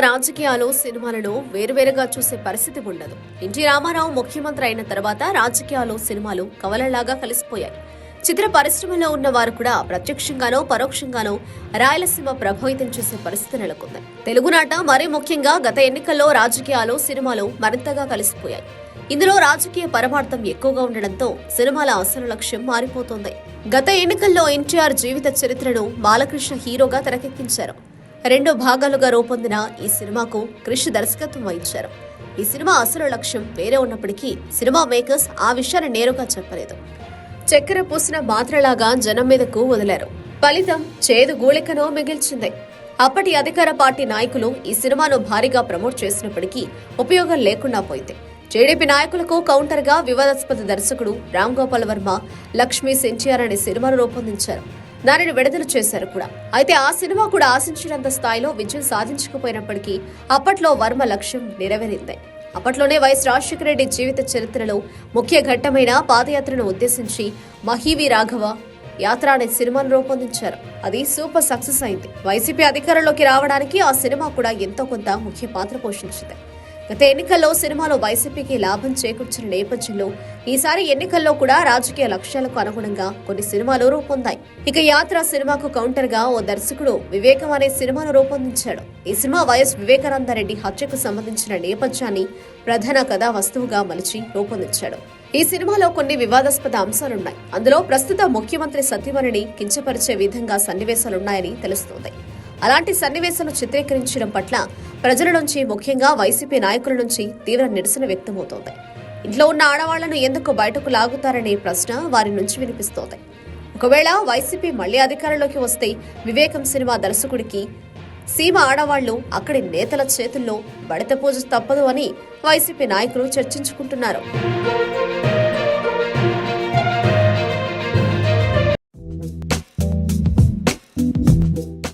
రాజకీయాలు సినిమాలను వేరువేరుగా చూసే పరిస్థితి ఉండదు. ఎన్టీ రామారావు ముఖ్యమంత్రి అయిన తర్వాత రాజకీయాలు సినిమాలు కవలలాగా కలిసిపోయాయి. చిత్ర పరిశ్రమలో ఉన్న వారు కూడా ప్రత్యక్షంగానో పరోక్షంగానో రాయలసీమ ప్రభావితం చేసే పరిస్థితి నెలకొంది. తెలుగునాట మరీ ముఖ్యంగా గత ఎన్నికల్లో రాజకీయాలు సినిమాలు మరింతగా కలిసిపోయాయి. ఇందులో రాజకీయ పరమార్థం ఎక్కువగా ఉండడంతో సినిమాల అసలు లక్ష్యం మారిపోతోంది. గత ఎన్నికల్లో ఎన్టీఆర్ జీవిత చరిత్రను బాలకృష్ణ హీరోగా తెరకెక్కించారు. రెండు భాగాలుగా రూపొందిన ఈ సినిమాకు క్రిష్ దర్శకత్వం వహించారు. ఈ సినిమా అసలు లక్ష్యం వేరే ఉన్నప్పటికీ సినిమా మేకర్స్ ఆ విషయాన్ని నేరుగా చెప్పలేదు. చక్కెర పూసిన మాత్రలాగా జనం మీదకు వదిలారు. ఫలితం చేదు గూళికను మిగిల్చింది. అప్పటి అధికార పార్టీ నాయకులు ఈ సినిమాను భారీగా ప్రమోట్ చేసినప్పటికీ ఉపయోగం లేకుండా పోయింది. టీడీపీ నాయకులకు కౌంటర్గా వివాదాస్పద దర్శకుడు రామ్ గోపాల్ వర్మ లక్ష్మీ సెంచియార్ అనే సినిమాను రూపొందించారు. దానిని విడుదల చేశారు కూడా. అయితే ఆ సినిమా కూడా ఆశించినంత స్థాయిలో విజయం సాధించకపోయినప్పటికీ అప్పట్లో వర్మ లక్ష్యం నెరవేరింది. అప్పట్లోనే వైఎస్ రాజశేఖర రెడ్డి జీవిత చరిత్రలో ముఖ్య ఘట్టమైన పాదయాత్రను ఉద్దేశించి మహీవి రాఘవ యాత్ర అనే సినిమాను రూపొందించారు. అది సూపర్ సక్సెస్ అయింది. వైసీపీ అధికారంలోకి రావడానికి ఆ సినిమా కూడా ఎంతో కొంత ముఖ్య పాత్ర పోషించింది. గత ఎన్నికల్లో సినిమాలో వైసీపీకి లాభం చేకూర్చిన నేపథ్యంలో ఈసారి ఎన్నికల్లో కూడా రాజకీయ లక్ష్యాలకు అనుగుణంగా కొన్ని సినిమాలు రూపొందాయి. ఇక యాత్ర సినిమాకు కౌంటర్గా ఓ దర్శకుడు వివేకం అనే సినిమాను రూపొందించాడు. ఈ సినిమా వైఎస్ వివేకానందరెడ్డి హత్యకు సంబంధించిన నేపథ్యాన్ని ప్రధాన కథా వస్తువుగా మలిచి రూపొందించాడు. ఈ సినిమాలో కొన్ని వివాదాస్పద అంశాలున్నాయి. అందులో ప్రస్తుత ముఖ్యమంత్రి సత్యమణిని కించపరిచే విధంగా సన్నివేశాలున్నాయని తెలుస్తోంది. అలాంటి సన్నివేశాలు చిత్రీకరించడం పట్ల ప్రజల నుంచి ముఖ్యంగా వైసీపీ నాయకుల నుంచి తీవ్ర నిరసన వ్యక్తమవుతోంది. ఇంట్లో ఉన్న ఆడవాళ్ళను ఎందుకు బయటకు లాగుతారనే ప్రశ్న వారి నుంచి వినిపిస్తోంది. ఒకవేళ వైసీపీ మళ్ళీ అధికారంలోకి వస్తే వివేకం సినిమా దర్శకుడికి సీమ ఆడవాళ్ళు అక్కడి నేతల చేతుల్లో బడత పూజ తప్పదు అని వైసీపీ నాయకులు చర్చించుకుంటున్నారు.